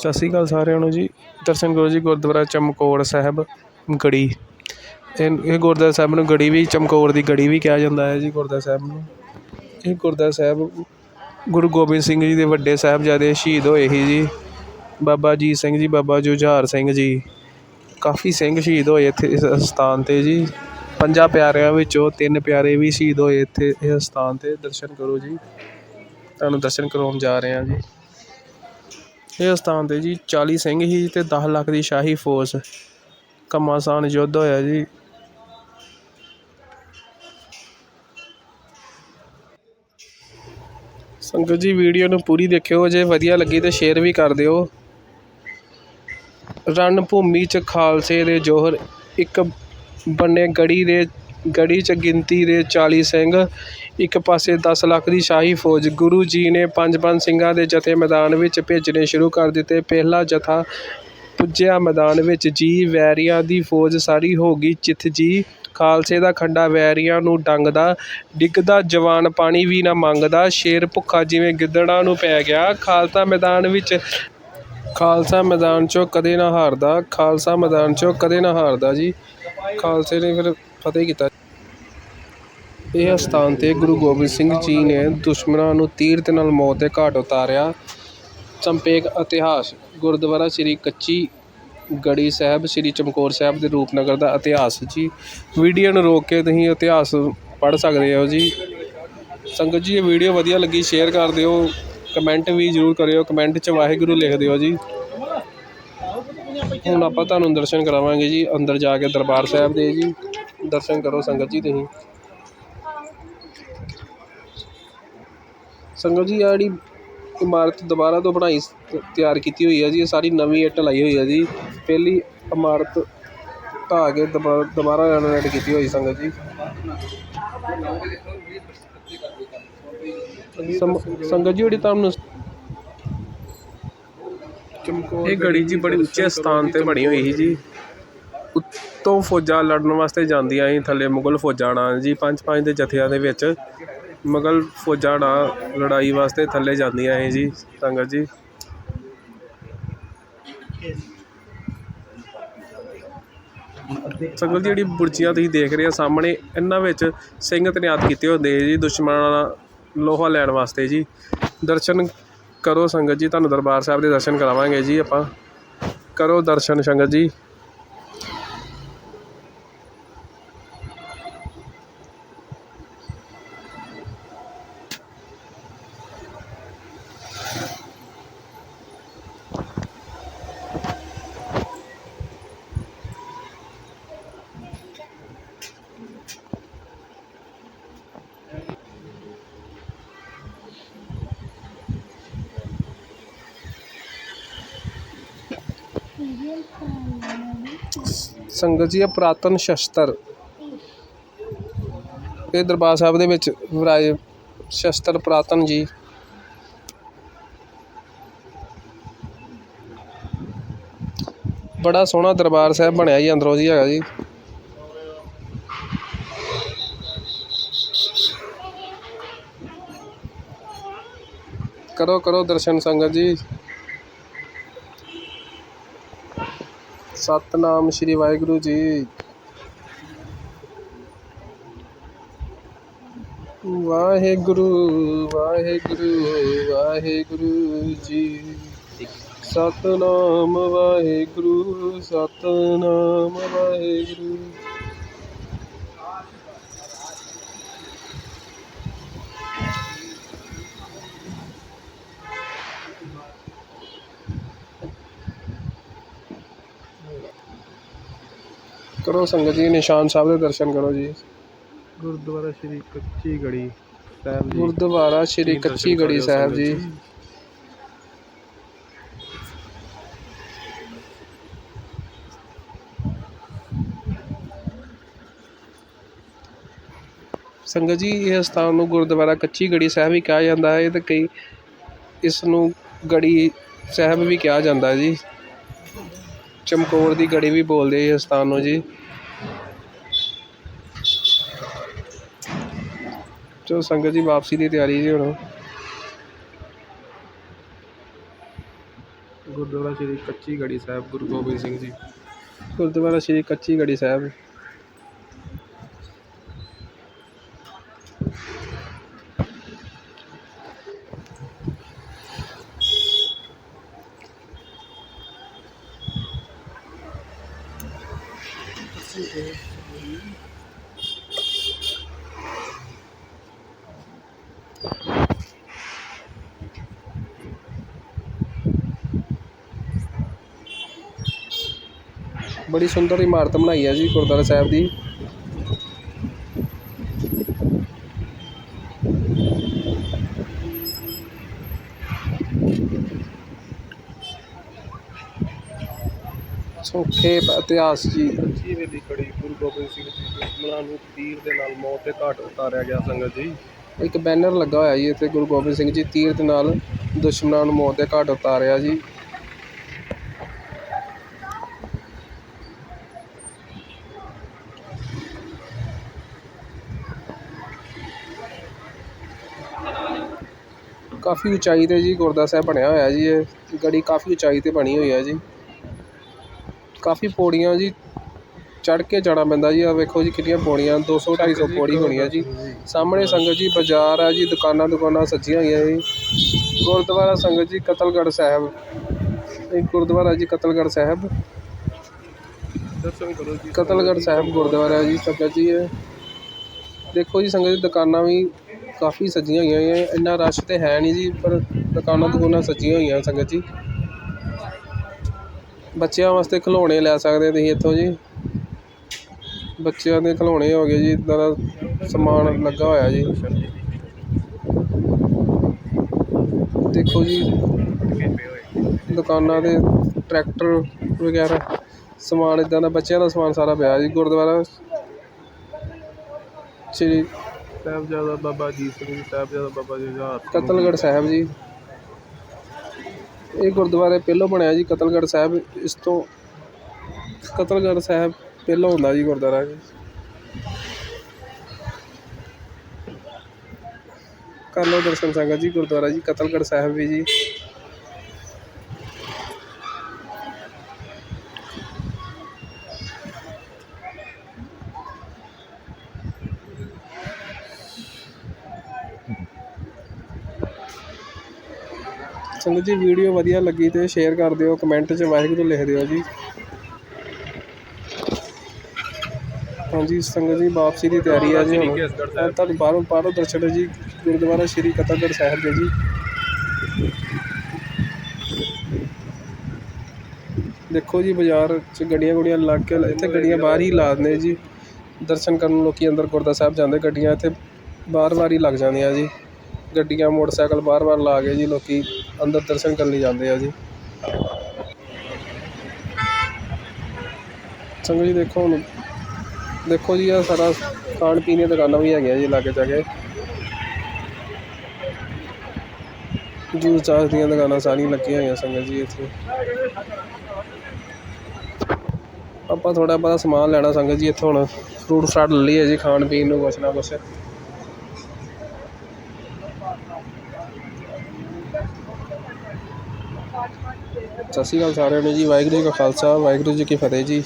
ਸਤਿ ਸ਼੍ਰੀ ਅਕਾਲ ਸਾਰਿਆਂ ਨੂੰ ਜੀ। ਦਰਸ਼ਨ ਕਰੋ ਜੀ, ਗੁਰਦੁਆਰਾ ਚਮਕੌਰ ਸਾਹਿਬ, ਗੜੀ। ਇਹ ਇਹ ਗੁਰਦੁਆਰਾ ਸਾਹਿਬ ਨੂੰ ਗੜੀ ਵੀ, ਚਮਕੌਰ ਦੀ ਗੜੀ ਵੀ ਕਿਹਾ ਜਾਂਦਾ ਹੈ ਜੀ ਗੁਰਦੁਆਰਾ ਸਾਹਿਬ ਨੂੰ। ਇਹ ਗੁਰਦੁਆਰਾ ਸਾਹਿਬ ਗੁਰੂ ਗੋਬਿੰਦ ਸਿੰਘ ਜੀ ਦੇ ਵੱਡੇ ਸਾਹਿਬਜ਼ਾਦੇ ਸ਼ਹੀਦ ਹੋਏ ਸੀ ਜੀ। ਬਾਬਾ ਅਜੀਤ ਸਿੰਘ ਜੀ, ਬਾਬਾ ਜੁਝਾਰ ਸਿੰਘ ਜੀ। ਕਾਫੀ ਸਿੰਘ ਸ਼ਹੀਦ ਹੋਏ ਇੱਥੇ ਇਸ ਸਥਾਨ 'ਤੇ ਜੀ। ਪੰਜਾਂ ਪਿਆਰਿਆਂ ਵਿੱਚੋਂ ਤਿੰਨ ਪਿਆਰੇ ਵੀ ਸ਼ਹੀਦ ਹੋਏ ਇੱਥੇ ਇਸ ਸਥਾਨ 'ਤੇ। ਦਰਸ਼ਨ ਕਰੋ ਜੀ। ਤੁਹਾਨੂੰ ਦਰਸ਼ਨ ਕਰਵਾਉਣ ਜਾ ਰਹੇ ਹਾਂ ਜੀ। ਇਹ ਸਥਾਨ 'ਤੇ ਜੀ 40 ਸਿੰਘ ਸੀ ਅਤੇ ਦਸ ਲੱਖ ਦੀ ਸ਼ਾਹੀ ਫੌਜ। ਘਮਾਸਾਨ ਯੁੱਧ ਹੋਇਆ ਜੀ। ਸੰਗਤ ਜੀ, ਵੀਡੀਓ ਨੂੰ ਪੂਰੀ ਦੇਖਿਓ। ਜੇ ਵਧੀਆ ਲੱਗੀ ਤੇ ਸ਼ੇਅਰ ਵੀ ਕਰ ਦਿਓ। ਰਣ ਭੂਮੀ 'ਚ ਖਾਲਸੇ ਦੇ ਜੋਹਰ, ਇੱਕ ਬੰਨੇ ਗੜੀ ਦੇ ਗੜ੍ਹੀ 'ਚ ਗਿਣਤੀ ਦੇ 40 ਸਿੰਘ, ਇੱਕ ਪਾਸੇ ਦਸ ਲੱਖ ਦੀ ਸ਼ਾਹੀ ਫੌਜ। ਗੁਰੂ ਜੀ ਨੇ ਪੰਜ ਪੰਜ ਸਿੰਘਾਂ ਦੇ ਜਥੇ ਮੈਦਾਨ ਵਿੱਚ ਭੇਜਣੇ ਸ਼ੁਰੂ ਕਰ ਦਿੱਤੇ। ਪਹਿਲਾ ਜਥਾ ਪੁੱਜਿਆ ਮੈਦਾਨ ਵਿੱਚ। ਜੀ ਵੈਰੀਆਂ ਦੀ ਫੌਜ ਸਾਰੀ ਹੋ ਗਈ। ਚਿੱਥ ਜੀ ਖਾਲਸੇ ਦਾ ਖੰਡਾ ਵੈਰੀਆਂ ਨੂੰ ਡੰਗਦਾ, ਡਿੱਗਦਾ, ਜਵਾਨ ਪਾਣੀ ਵੀ ਨਾ ਮੰਗਦਾ। ਸ਼ੇਰ ਭੁੱਖਾ ਜਿਵੇਂ ਗਿੱਦੜਾਂ ਨੂੰ ਪੈ ਗਿਆ। ਖਾਲਸਾ ਮੈਦਾਨ ਵਿੱਚ ਖਾਲਸਾ ਮੈਦਾਨ 'ਚੋਂ ਕਦੇ ਨਾ ਹਾਰਦਾ। ਖਾਲਸਾ ਮੈਦਾਨ 'ਚੋਂ ਕਦੇ ਨਾ ਹਾਰਦਾ ਜੀ। ਖਾਲਸੇ ਨੇ ਫਿਰ ਫਤਿਹ ਕੀਤਾ ਇਹ ਅਸਥਾਨ 'ਤੇ ਗੁਰੂ ਗੋਬਿੰਦ ਸਿੰਘ ਜੀ ਨੇ ਦੁਸ਼ਮਣਾਂ ਨੂੰ ਤੀਰ ਦੇ ਨਾਲ ਮੌਤ ਦੇ ਘਾਟ ਉਤਾਰਿਆ। ਸੰਪੇਕ ਇਤਿਹਾਸ, ਗੁਰਦੁਆਰਾ ਸ੍ਰੀ ਕੱਚੀ ਗੜੀ ਸਾਹਿਬ, ਸ੍ਰੀ ਚਮਕੌਰ ਸਾਹਿਬ ਦੇ ਰੂਪਨਗਰ ਦਾ ਇਤਿਹਾਸ ਜੀ। ਵੀਡੀਓ ਨੂੰ ਰੋਕ ਕੇ ਤੁਸੀਂ ਇਤਿਹਾਸ ਪੜ੍ਹ ਸਕਦੇ ਹੋ ਜੀ। ਸੰਗਤ ਜੀ, ਇਹ ਵੀਡੀਓ ਵਧੀਆ ਲੱਗੀ, ਸ਼ੇਅਰ ਕਰ ਦਿਓ। ਕਮੈਂਟ ਵੀ ਜ਼ਰੂਰ ਕਰਿਓ। ਕਮੈਂਟ 'ਚ ਵਾਹਿਗੁਰੂ ਲਿਖ ਦਿਓ ਜੀ। ਹੁਣ ਆਪਾਂ ਤੁਹਾਨੂੰ ਦਰਸ਼ਨ ਕਰਾਵਾਂਗੇ ਜੀ, ਅੰਦਰ ਜਾ ਕੇ ਦਰਬਾਰ ਸਾਹਿਬ ਦੇ ਜੀ। ਦਰਸ਼ਨ ਕਰੋ ਸੰਗਤ ਜੀ ਤੁਸੀਂ। ਸੰਗਤ ਜੀ, ਆਹ ਜਿਹੜੀ ਇਮਾਰਤ ਦੁਬਾਰਾ ਤੋਂ ਬਣਾਈ ਤਿਆਰ ਕੀਤੀ ਹੋਈ ਹੈ ਜੀ, ਇਹ ਸਾਰੀ ਨਵੀਂ ਇੱਟ ਲਾਈ ਹੋਈ ਹੈ ਜੀ। ਪਹਿਲੀ ਇਮਾਰਤ ਢਾਹ ਕੇ ਦੁਬਾ- ਦੁਬਾਰਾ ਰੈਨੋਵੇਟ ਕੀਤੀ ਹੋਈ ਸੰਗਤ ਜੀ। ਸਮ- ਸੰਗਤ ਜੀ ਜਿਹੜੀ ਤੁਹਾਨੂੰ ਇਹ ਗੜੀ ਜੀ ਬੜੀ ਉੱਚੇ ਸਥਾਨ ਤੇ ਬਣੀ ਹੋਈ ਸੀ ਜੀ। ਉੱਤੋਂ ਫੌਜਾਂ ਲੜਨ ਵਾਸਤੇ ਜਾਂਦੀਆਂ ਸੀ, ਥੱਲੇ ਮੁਗਲ ਫੌਜਾਂ ਨਾਲ ਜੀ ਪੰਜ ਪੰਜ ਦੇ ਜਥਿਆਂ ਦੇ ਵਿੱਚ। ਮੁਗਲ ਫੌਜਾਂ ਨਾਲ ਲੜਾਈ ਵਾਸਤੇ ਥੱਲੇ ਜਾਂਦੀਆਂ ਸੀ ਜੀ, ਸੰਗਤ ਜੀ। ਸੰਗਤ ਜੀ, ਜਿਹੜੀ ਬੁਰਜੀਆਂ ਤੁਸੀਂ ਦੇਖ ਰਹੇ ਹੋ ਸਾਹਮਣੇ, ਇਹਨਾਂ ਵਿੱਚ ਸਿੰਘ ਤੈਨਾਤ ਕੀਤੇ ਹੁੰਦੇ ਜੀ, ਦੁਸ਼ਮਣਾਂ ਨਾਲ ਲੋਹਾ ਲੈਣ ਵਾਸਤੇ ਜੀ। ਦਰਸ਼ਨ ਕਰੋ ਸੰਗਤ ਜੀ, ਤੁਹਾਨੂੰ ਦਰਬਾਰ ਸਾਹਿਬ ਦੇ ਦਰਸ਼ਨ ਕਰਾਵਾਂਗੇ ਜੀ ਆਪਾਂ। ਕਰੋ ਦਰਸ਼ਨ ਸੰਗਤ ਜੀ। ਸੰਗਤ ਜੀ, ਇਹ ਪੁਰਾਤਨ ਸ਼ਸਤਰ। ਇਹ ਦਰਬਾਰ ਸਾਹਿਬ ਦੇ ਵਿੱਚ ਵਿਰਾਜ ਸ਼ਸਤਰ ਪੁਰਾਤਨ ਜੀ। ਬੜਾ ਸੋਹਣਾ ਦਰਬਾਰ ਸਾਹਿਬ ਬਣਿਆ ਜੀ, ਅੰਦਰੋਂ ਜੀ ਹੈਗਾ ਜੀ। ਕਰੋ ਕਰੋ ਦਰਸ਼ਨ ਸੰਗਤ ਜੀ। ਸਤਨਾਮ ਸ਼੍ਰੀ ਵਾਹਿਗੁਰੂ ਜੀ। ਵਾਹਿਗੁਰੂ ਵਾਹਿਗੁਰੂ ਵਾਹਿਗੁਰੂ ਜੀ। ਸਤਨਾਮ ਵਾਹਿਗੁਰੂ ਸਤਨਾਮ ਵਾਹਿਗੁਰੂ। ਕਰੋ ਸੰਗਤ ਜੀ ਨਿਸ਼ਾਨ ਸਾਹਿਬ ਦੇ ਦਰਸ਼ਨ ਕਰੋ ਜੀ। ਗੁਰਦੁਆਰਾ ਸ਼੍ਰੀ ਕੱਚੀ ਗੜੀ ਸਾਹਿਬ ਜੀ। ਗੁਰਦੁਆਰਾ ਸ਼੍ਰੀ ਕੱਚੀ ਗੜੀ ਸਾਹਿਬ ਜੀ। ਸੰਗਤ ਜੀ ਇਹ ਸਥਾਨ ਨੂੰ ਗੁਰਦੁਆਰਾ ਕੱਚੀ ਗੜੀ ਸਾਹਿਬ ਵੀ ਕਿਹਾ ਜਾਂਦਾ ਹੈ ਤੇ ਕਈ ਇਸ ਨੂੰ ਗੜੀ ਸਾਹਿਬ ਵੀ ਕਿਹਾ ਜਾਂਦਾ ਜੀ। ਚਮਕੌਰ ਦੀ ਗੜੀ ਵੀ ਬੋਲਦੇ ਇਸ ਸਥਾਨ ਨੂੰ ਜੀ। ਚਲੋ ਸੰਗਤ ਜੀ ਵਾਪਸੀ ਦੀ ਤਿਆਰੀ ਜੀ ਹੁਣ। ਗੁਰਦੁਆਰਾ ਸ਼੍ਰੀ ਕੱਚੀ ਗੜੀ ਸਾਹਿਬ ਗੁਰੂ ਗੋਬਿੰਦ ਸਿੰਘ ਜੀ। ਗੁਰਦੁਆਰਾ ਸ਼੍ਰੀ ਕੱਚੀ ਗੜੀ ਸਾਹਿਬ। ਬੜੀ ਸੁੰਦਰ ਇਮਾਰਤ ਬਣਾਈ ਹੈ ਜੀ ਗੁਰਦੁਆਰਾ ਸਾਹਿਬ ਦੀ। ਸੌਖੇ ਇਤਿਹਾਸ ਜੀ। ਕੱਚੀ ਵੇਲੀ ਕੜੀ ਗੁਰੂ ਗੋਬਿੰਦ ਸਿੰਘ ਜੀ ਦੁਸ਼ਮਣਾਂ ਨੂੰ ਤੀਰ ਦੇ ਨਾਲ ਮੌਤ ਦੇ ਘਾਟ ਉਤਾਰਿਆ ਗਿਆ ਸੰਗਤ ਜੀ। ਇੱਕ ਬੈਨਰ ਲੱਗਾ ਹੋਇਆ ਜੀ ਇੱਥੇ ਗੁਰੂ ਗੋਬਿੰਦ ਸਿੰਘ ਜੀ ਤੀਰ ਦੇ ਨਾਲ ਦੁਸ਼ਮਣਾਂ ਨੂੰ ਮੌਤ ਦੇ ਘਾਟ ਉਤਾਰਿਆ ਜੀ। ਕਾਫੀ ਉਚਾਈ ਤੇ ਜੀ ਗੁਰਦੁਆਰਾ ਸਾਹਿਬ ਬਣਿਆ ਹੋਇਆ ਜੀ ਇਹ ਗੜੀ ਕਾਫੀ ਉਚਾਈ ਤੇ ਬਣੀ ਹੋਈ ਹੈ ਜੀ। ਕਾਫੀ ਪੌੜੀਆਂ ਜੀ, ਚੜ੍ਹ ਕੇ ਜਾਣਾ ਪੈਂਦਾ ਜੀ ਆ ਵੇਖੋ ਜੀ ਕਿੰਨੀਆਂ ਪੌੜੀਆਂ 200 250 ਪੌੜੀ ਹੋਣੀ ਆ ਜੀ। ਸਾਹਮਣੇ ਸੰਗਤ ਜੀ, ਬਾਜ਼ਾਰ ਆ ਜੀ, ਦੁਕਾਨਾਂ ਦੁਕਾਨਾਂ ਸੱਜੀਆਂ ਹੋਈਆਂ ਜੀ। ਗੁਰਦੁਆਰਾ ਸੰਗਤ ਜੀ, ਕਤਲਗੜ੍ਹ ਸਾਹਿਬ। ਇਹ ਗੁਰਦੁਆਰਾ ਜੀ, ਕਤਲਗੜ੍ਹ ਸਾਹਿਬ। ਦਰਸ਼ਨ ਕਰੋ ਜੀ ਕਤਲਗੜ੍ਹ ਸਾਹਿਬ ਗੁਰਦੁਆਰਾ ਜੀ, ਸੰਗਤ ਜੀ, ਇਹ। ਦੇਖੋ ਜੀ, ਸੰਗਤ ਜੀ, ਦੁਕਾਨਾਂ ਵੀ ਕਾਫੀ ਸੱਜੀਆਂ ਹੋਈਆਂ ਹੈ ਇੰਨਾ ਰਸ਼ ਤੇ ਹੈ ਨਹੀਂ ਜੀ, ਪਰ ਦੁਕਾਨਾਂ ਦੁਕਾਨਾਂ ਸੱਜੀਆਂ ਹੋਈਆਂ ਸੰਗਤ ਜੀ। ਬੱਚਿਆਂ ਵਾਸਤੇ ਖਿਡੌਣੇ ਲੈ ਸਕਦੇ ਤੁਸੀਂ ਇੱਥੋਂ ਜੀ। ਬੱਚਿਆਂ ਦੇ ਖਿਡੌਣੇ ਹੋ ਗਏ ਜੀ ਇੱਦਾਂ ਦਾ ਸਮਾਨ ਲੱਗਾ ਹੋਇਆ ਜੀ। ਦੇਖੋ ਜੀ ਦੁਕਾਨਾਂ ਦੇ ਟਰੈਕਟਰ ਵਗੈਰਾ ਸਮਾਨ ਇਦਾਂ ਦਾ ਬੱਚਿਆਂ ਦਾ ਸਮਾਨ ਸਾਰਾ ਪਿਆ ਜੀ ਗੁਰਦੁਆਰਾ ਸ਼੍ਰੀ ਸਾਹਿਬਜ਼ਾਦਾ ਬਾਬਾ ਅਜੀਤ ਸਿੰਘ ਜੀ ਸਾਹਿਬਜ਼ਾਦਾ ਬਾਬਾ ਜੁਝਾਰ ਸਿੰਘ ਕਤਲਗੜ੍ਹ ਸਾਹਿਬ ਜੀ। ਇਹ ਗੁਰਦੁਆਰੇ ਪਹਿਲੋਂ ਬਣਿਆ ਜੀ, ਕਤਲਗੜ੍ਹ ਸਾਹਿਬ, ਇਸ ਤੋਂ ਕਤਲਗੜ੍ਹ ਸਾਹਿਬ ਪਹਿਲੋਂ ਹੁੰਦਾ ਜੀ ਗੁਰਦੁਆਰਾ ਜੀ ਕਰ ਲਓ ਦਰਸ਼ਨ ਸੰਗਤ ਜੀ, ਗੁਰਦੁਆਰਾ ਜੀ, ਕਤਲਗੜ੍ਹ ਸਾਹਿਬ ਵੀ ਜੀ। ਸੰਗਤ ਜੀ ਵੀਡੀਓ ਵਧੀਆ ਲੱਗੀ ਤੇ ਸ਼ੇਅਰ ਕਰ ਦਿਓ ਕਮੈਂਟ 'ਚ ਵਾਹਿਗੁਰੂ ਲਿਖ ਦਿਓ ਜੀ। ਹਾਂਜੀ ਸੰਗਤ ਜੀ, ਵਾਪਸੀ ਦੀ ਤਿਆਰੀ ਆ ਜੀ ਹੁਣ। ਇਹ ਤੁਹਾਨੂੰ ਬਾਹਰੋਂ ਬਾਹਰੋਂ ਦਰਸ਼ਨ ਹੈ ਜੀ, ਗੁਰਦੁਆਰਾ ਸ਼੍ਰੀ ਕਤਲਗੜ੍ਹ ਸਾਹਿਬ ਦੇ ਜੀ। ਦੇਖੋ ਜੀ, ਬਾਜ਼ਾਰ 'ਚ ਗੱਡੀਆਂ ਗੁੱਡੀਆਂ ਲੱਗ ਕੇ, ਇੱਥੇ ਗੱਡੀਆਂ ਬਾਹਰ ਹੀ ਲਾ ਦਿੰਦੇ ਜੀ। ਦਰਸ਼ਨ ਕਰਨ ਨੂੰ ਲੋਕੀ ਅੰਦਰ ਗੁਰਦੁਆਰਾ ਸਾਹਿਬ ਜਾਂਦੇ ਗੱਡੀਆਂ, ਇੱਥੇ ਬਾਰ-ਬਾਰ ਹੀ ਲੱਗ ਜਾਂਦੀਆਂ ਜੀ। ਗੱਡੀਆਂ, ਮੋਟਰਸਾਈਕਲ ਬਾਰ-ਬਾਰ ਲਾ ਕੇ ਜੀ ਲੋਕ ਅੰਦਰ ਦਰਸ਼ਨ ਕਰਨ ਲਈ ਜਾਂਦੇ ਆ ਜੀ। ਸੰਗਤ ਜੀ ਦੇਖੋ ਹੁਣ, ਦੇਖੋ ਜੀ ਆ ਸਾਰਾ ਖਾਣ ਪੀਣ ਦੀਆਂ ਦੁਕਾਨਾਂ ਵੀ ਹੈਗੀਆਂ ਜੀ ਲਾਗੇ ਜਾਗੇ ਜੂਸ ਚਾਸ ਦੀਆਂ ਦੁਕਾਨਾਂ ਸਾਰੀਆਂ ਲੱਗੀਆਂ ਹੋਈਆਂ ਸੰਗਤ ਜੀ ਇੱਥੇ। ਆਪਾਂ ਥੋੜਾ ਬਹੁਤਾ ਸਮਾਨ ਲੈਣਾ ਸੰਗਤ ਜੀ ਇੱਥੋਂ ਹੁਣ, ਫਰੂਟ ਫਰਾਟ ਲੈ ਲਈਏ ਜੀ ਖਾਣ ਪੀਣ ਨੂੰ ਕੁਛ ਨਾ ਕੁਛ। ਸਤਿ ਸ਼੍ਰੀ ਅਕਾਲ ਸਾਰਿਆਂ ਨੂੰ ਜੀ, ਵਾਹਿਗੁਰੂ ਜੀ ਕਾ ਖਾਲਸਾ, ਵਾਹਿਗੁਰੂ ਜੀ ਕੀ ਫਤਿਹ ਜੀ।